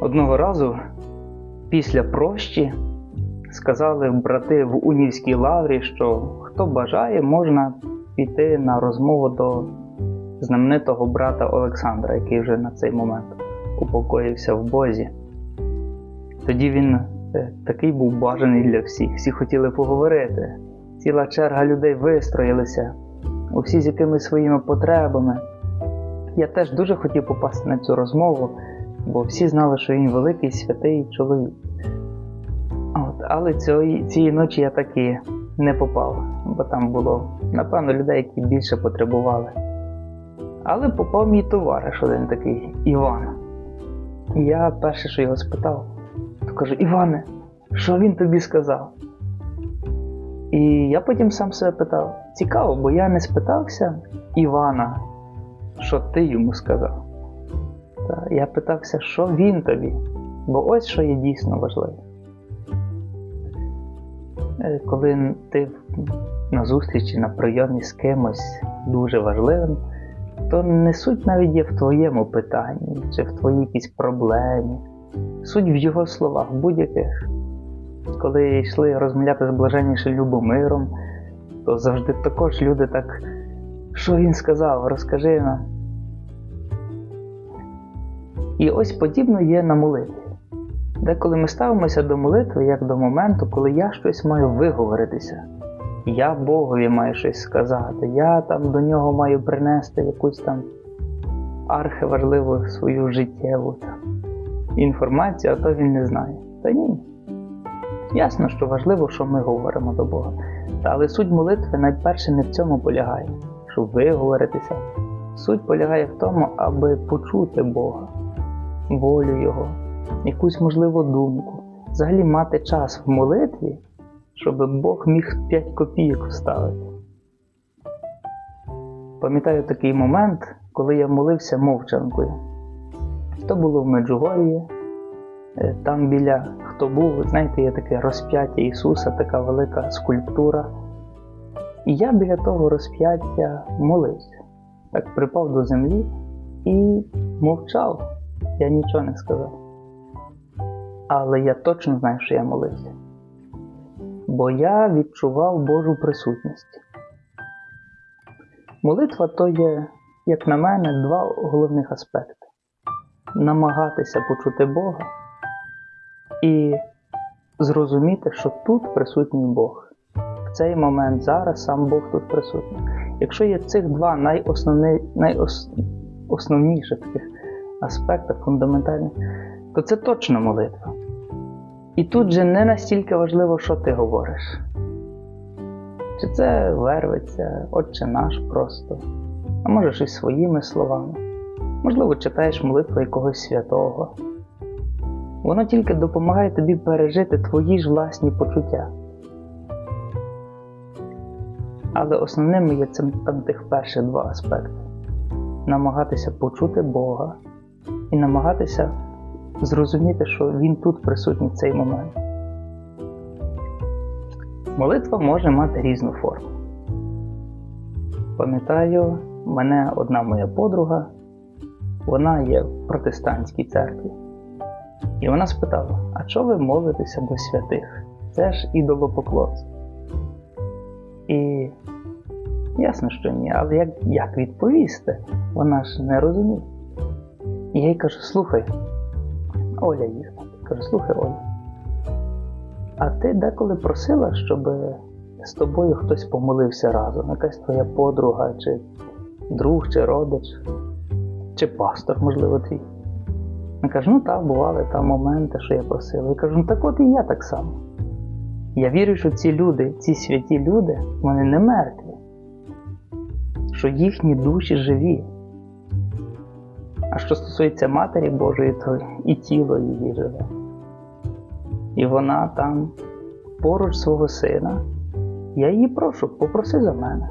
Одного разу після прощі сказали брати в Унівській лаврі, що хто бажає, можна піти на розмову до знаменитого брата Олександра, який вже на цей момент упокоївся в Бозі. Тоді він е, такий був бажаний для всіх. Всі хотіли поговорити. Ціла черга людей вистроїлися, усі з якимись своїми потребами. Я теж дуже хотів попасти на цю розмову, бо всі знали, що він великий святий чоловік. От, але цієї, цієї ночі я таки не попав, бо там було, напевно, людей, які більше потребували. Але попав мій товариш один такий, Іван. І я перше, що його спитав, то кажу: Іване, що він тобі сказав? І я потім сам себе питав: цікаво, бо я не спитався Івана, що ти йому сказав. Та я питався, що він тобі, бо ось що є дійсно важливо. Е, Коли ти на зустрічі, на прийомі з кимось дуже важливим, то не суть навіть є в твоєму питанні чи в твоїй якійсь проблемі. Суть в його словах будь-яких. Коли йшли розмовляти з блаженнішим Любомиром, то завжди також люди так, що він сказав, розкажи нам. І ось подібно є на молитві. Деколи ми ставимося до молитви як до моменту, коли я щось маю виговоритися. Я Богові маю щось сказати, я там до нього маю принести якусь там архиважливу свою життєву інформацію, а то він не знає. Та ні. Ясно, що важливо, що ми говоримо до Бога. Та, але суть молитви найперше не в цьому полягає, щоб виговоритися. Суть полягає в тому, аби почути Бога, волю Його, якусь можливу думку, взагалі мати час в молитві, щоб Бог міг 5 копійок вставити. Пам'ятаю такий момент, коли я молився мовчанкою. То було в Меджугорії, Е, там біля хто був, знаєте, є таке розп'яття Ісуса, така велика скульптура. І я біля того розп'яття молився. Так припав до землі і мовчав. Я нічого не сказав. Але я точно знаю, що я молився. Бо я відчував Божу присутність. Молитва то є, як на мене, два головних аспекти: намагатися почути Бога і зрозуміти, що тут присутній Бог. В цей момент зараз сам Бог тут присутній. Якщо є цих два найосновніших таких аспектах, фундаментальних, то це точно молитва. І тут же не настільки важливо, що ти говориш. Чи це верветься, Отче наш просто, а може щось своїми словами. Можливо, читаєш молитву якогось святого. Воно тільки допомагає тобі пережити твої ж власні почуття. Але основними є цим тих перших два аспекти: намагатися почути Бога і намагатися зрозуміти, що Він тут присутній в цей момент. Молитва може мати різну форму. Пам'ятаю, мене одна моя подруга, вона є в протестантській церкві. І вона спитала: а чого ви молитеся до святих? Це ж ідолопоклонство. І ясно, що ні, але як, як відповісти? Вона ж не розуміє. І я їй кажу: слухай, Оля їх. Кажу, слухай, Оля. А ти деколи просила, щоб з тобою хтось помолився разом, якась твоя подруга, чи друг, чи родич, чи пастор, можливо, твій. Я кажу, ну так, бували там моменти, що я просила. Я кажу, ну так от і я так само. Я вірю, що ці люди, ці святі люди, вони не мертві, що їхні душі живі. А що стосується Матері Божої, то і тіло її живе. І вона там поруч свого сина. Я її прошу, попроси за мене.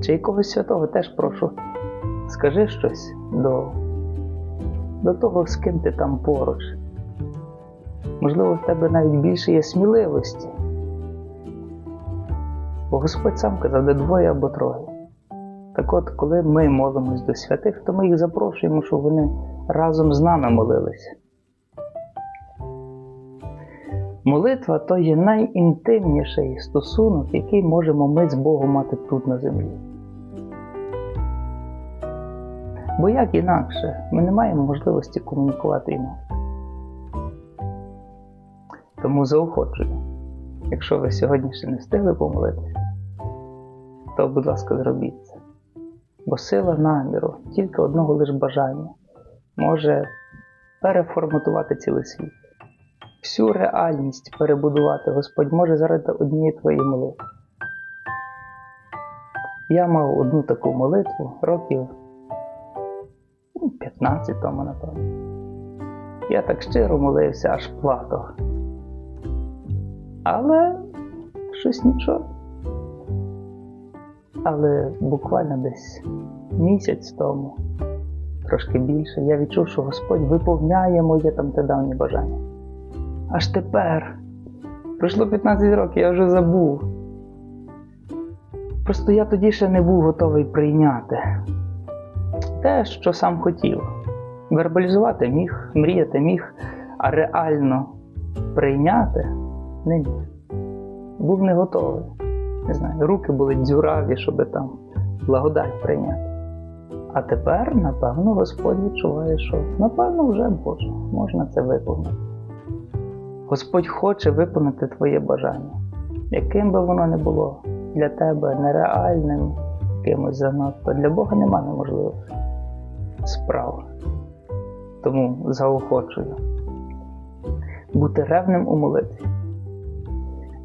Чи якогось святого теж прошу, скажи щось до, до того, з ким ти там поруч. Можливо, в тебе навіть більше є сміливості. Бо Господь сам казав, де двоє або троє. Так от, коли ми молимось до святих, то ми їх запрошуємо, щоб вони разом з нами молилися. Молитва то є найінтимніший стосунок, який можемо ми з Богом мати тут на землі. Бо як інакше, ми не маємо можливості комунікувати інакше. Тому заохочую, якщо ви сьогодні ще не встигли помолитися, то будь ласка, зробіть. Бо сила наміру, тільки одного лише бажання, може переформатувати цілий світ. Всю реальність перебудувати Господь може заради однієї твоєї молитви. Я мав одну таку молитву років ну, 15 тому, напевно. Я так щиро молився, аж плакав. Але щось нічого. Але буквально десь місяць тому, трошки більше, я відчув, що Господь виповняє моє там те давнє бажання. Аж тепер. Пройшло 15 років, я вже забув. Просто я тоді ще не був готовий прийняти те, що сам хотів. Вербалізувати міг, мріяти міг, а реально прийняти не міг. Був не готовий. Не знаю, руки були дзюраві, щоб там благодать прийняти. А тепер, напевно, Господь відчуває, що напевно вже Боже, можна це виповнити. Господь хоче виконати твоє бажання, яким би воно не було для тебе нереальним, якимось занадто. Для Бога нема неможливих справ. Тому заохочую бути ревним у молитві.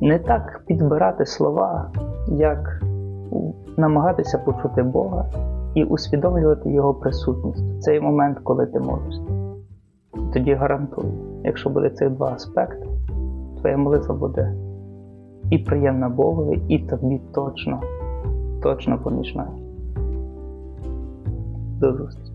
Не так підбирати слова, як намагатися почути Бога і усвідомлювати Його присутність в цей момент, коли ти молишся. Тоді гарантую, якщо буде цих два аспекти, твоя молитва буде і приємна Богові, і тобі точно, точно помічна. До зустрічі.